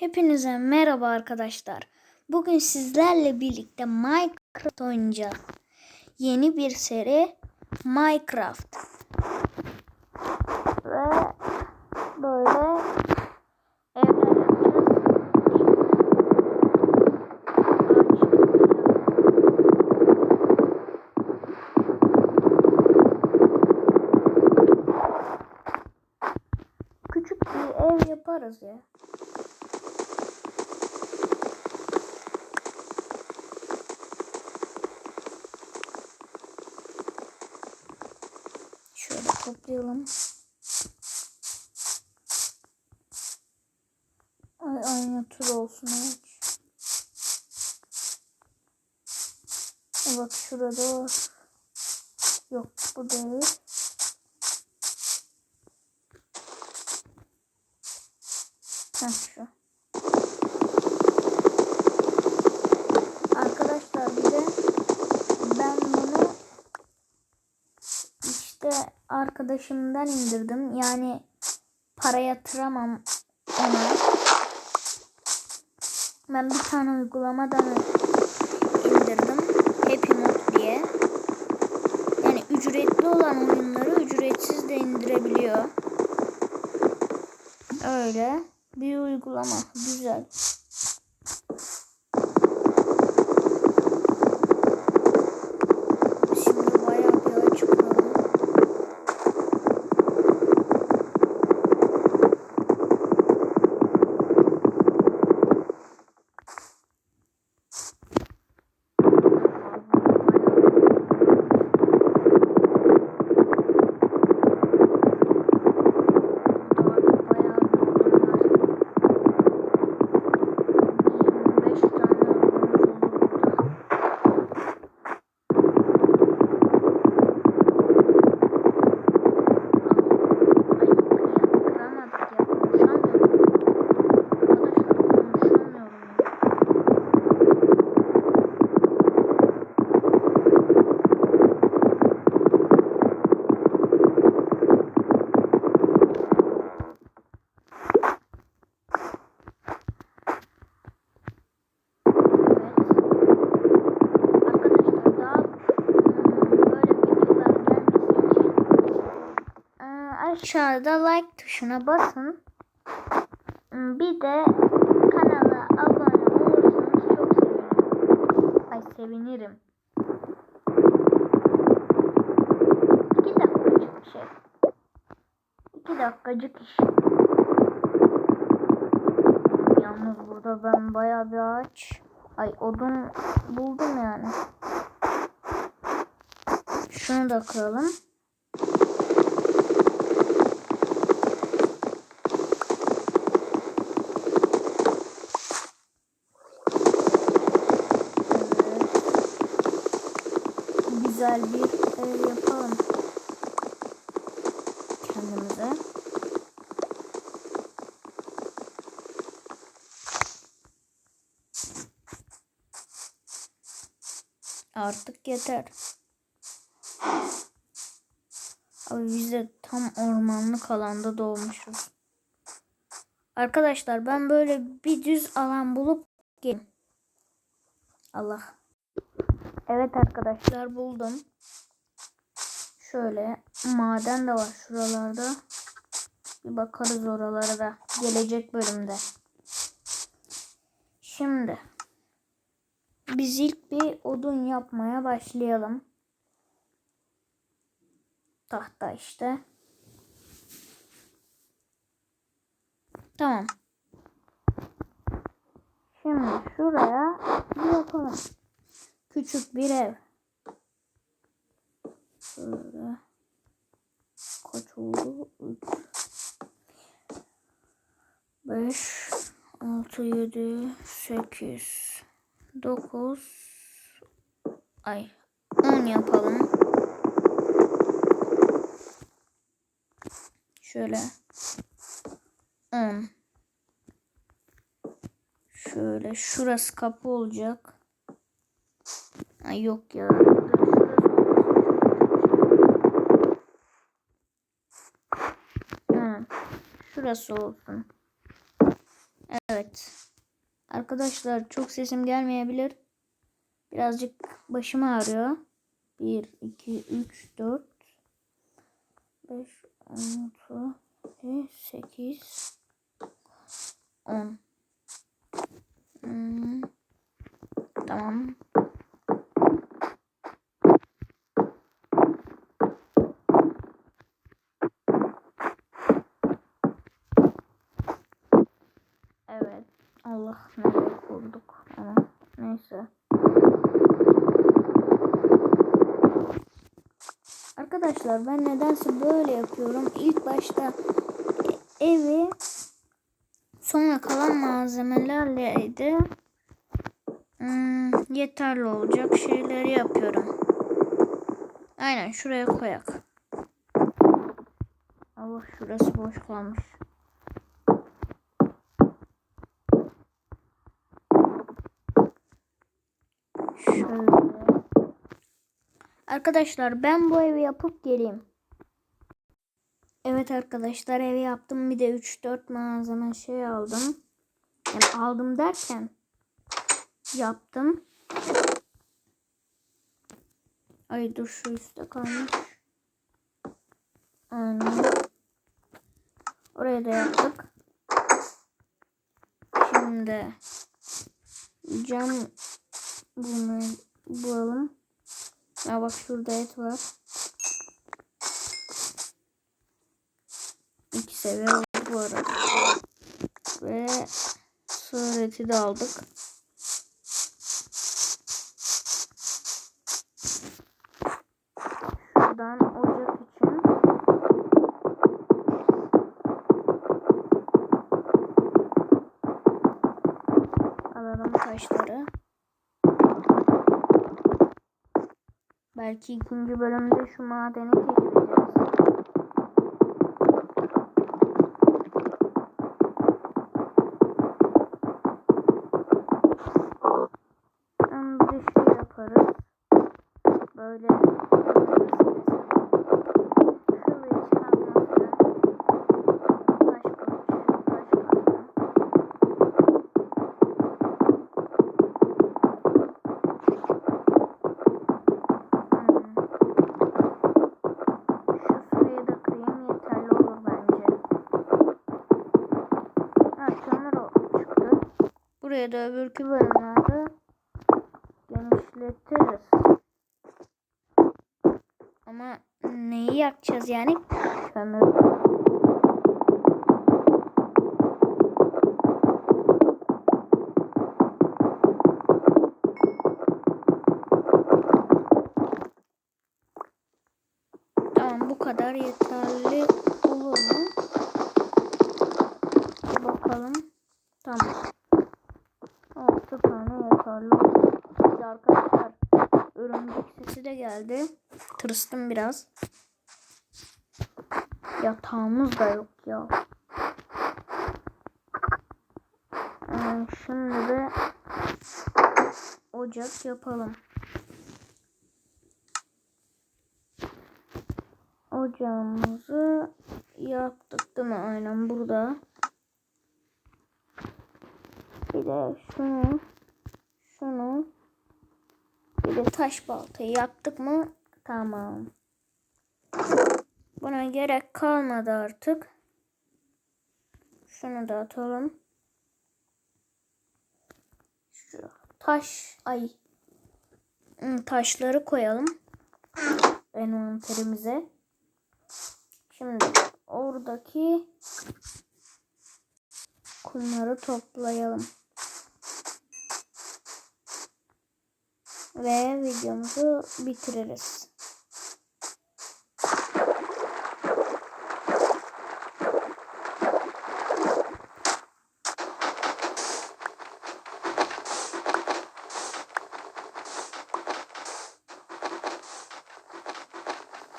Hepinize merhaba arkadaşlar. Bugün sizlerle birlikte Minecraft oynayacağız. Yeni bir seri Minecraft. Ve böyle. Küçük bir ev yaparız ya. Şöyle toplayalım. Ay aynı tur olsun hiç. E bak şurada var. Yok bu değil. Heh şu. Arkadaşlar bir de ben bunu işte arkadaşımdan indirdim. Yani para yatıramam ona. Ben bir tane uygulamadan indirdim. Happy Mod diye. Yani ücretli olan oyunları ücretsiz de indirebiliyor. Öyle bir uygulama. Güzel. Aşağıda like tuşuna basın. Bir de kanala abone olursanız çok sevinirim. Ay sevinirim. İki dakikacık şey. İki dakikacık iş. Yalnız burada ben bayağı bir ağaç, ay odun buldum yani. Şunu da kıralım. Evet. Güzel bir ev yapalım. Kendimize. Artık yeter. Abi biz de tam ormanlık alanda doğmuşuz. Arkadaşlar ben böyle bir düz alan bulup gelin. Allah. Evet arkadaşlar buldum. Şöyle maden de var şuralarda. Bir bakarız oralara da gelecek bölümde. Şimdi biz ilk bir odun yapmaya başlayalım. Tahta işte. Tamam. Şimdi şuraya bir yapalım. Küçük bir ev. Şöyle. Kaç oldu? 5 6 7 8 9 ay 10 yapalım. Şöyle 10 Şöyle şurası kapı olacak. Ay yok ya. Dur, şurası olsun. Evet. Arkadaşlar çok sesim gelmeyebilir. Birazcık başım ağrıyor. 1, 2, 3, 4, 5, 6, 7, 8, 10. Hmm. Tamam. Evet. Allah nereye kurduk ama neyse. Arkadaşlar ben nedense böyle yapıyorum. İlk başta evi sonra kalan malzemelerle hmm, yeterli olacak şeyleri yapıyorum. Aynen şuraya koyak. Allah şurası boş kalmış. Şöyle. Arkadaşlar ben bu evi yapıp geleyim. Evet arkadaşlar evi yaptım. Bir de 3-4 malzeme şey aldım. Yani aldım derken yaptım. Ay dur şu üstte kalmış. Aynen. Oraya da yaptık. Şimdi cam bunu bulalım. Ya bak şurada et var. İki seviye bu arada. Ve sığır eti de aldık. Şuradan ocak için alalım taşları. Belki ikinci bölümde şu madeni keşfederiz. Buraya da öbürkü bölümlerde genişletiriz. Ama neyi yakacağız yani? Kömür. Tamam bu kadar yeterli olur mu? Bakalım. Tamam. 6 tane yeterli olur. Arkadaşlar örümcek sesi de geldi. Tırstım biraz. Yatağımız da yok ya. Ee, şimdi de ocak yapalım. Ocağımızı yaptık değil mi? Aynen burada. De şunu, şunu, bir de taş baltayı yaptık mı? Tamam. Buna gerek kalmadı artık. Şunu da atalım. Şu taş, ay Hmm, taşları koyalım envanterimize. Şimdi oradaki kumları toplayalım. Ve videomuzu bitiririz.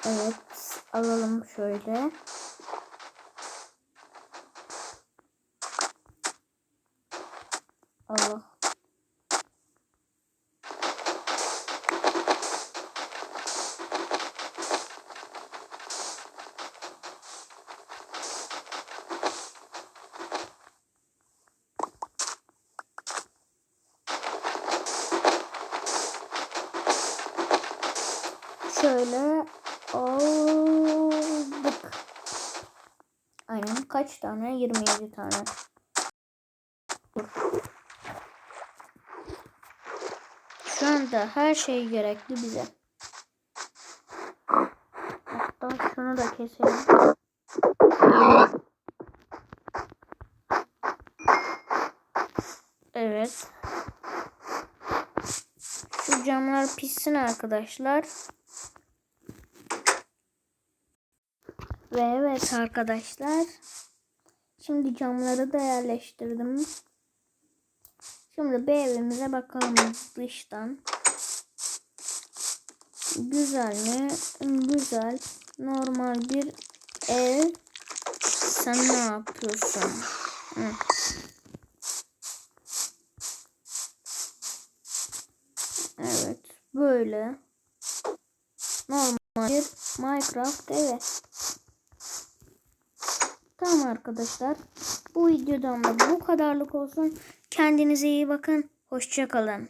Evet, alalım şöyle. Şöyle aldık. Aynen kaç tane? 27 tane. Şu anda her şey gerekli bize. Hatta şunu da keselim. Evet. Şu camlar pişsin arkadaşlar. Ve evet arkadaşlar. Şimdi camları da yerleştirdim. Şimdi bir evimize bakalım dıştan. Güzel mi? Güzel. Normal bir ev. Sen ne yapıyorsun? Hı. Evet. Böyle. Normal bir Minecraft evi. Tamam arkadaşlar. Bu videodan da bu kadarlık olsun. Kendinize iyi bakın. Hoşçakalın.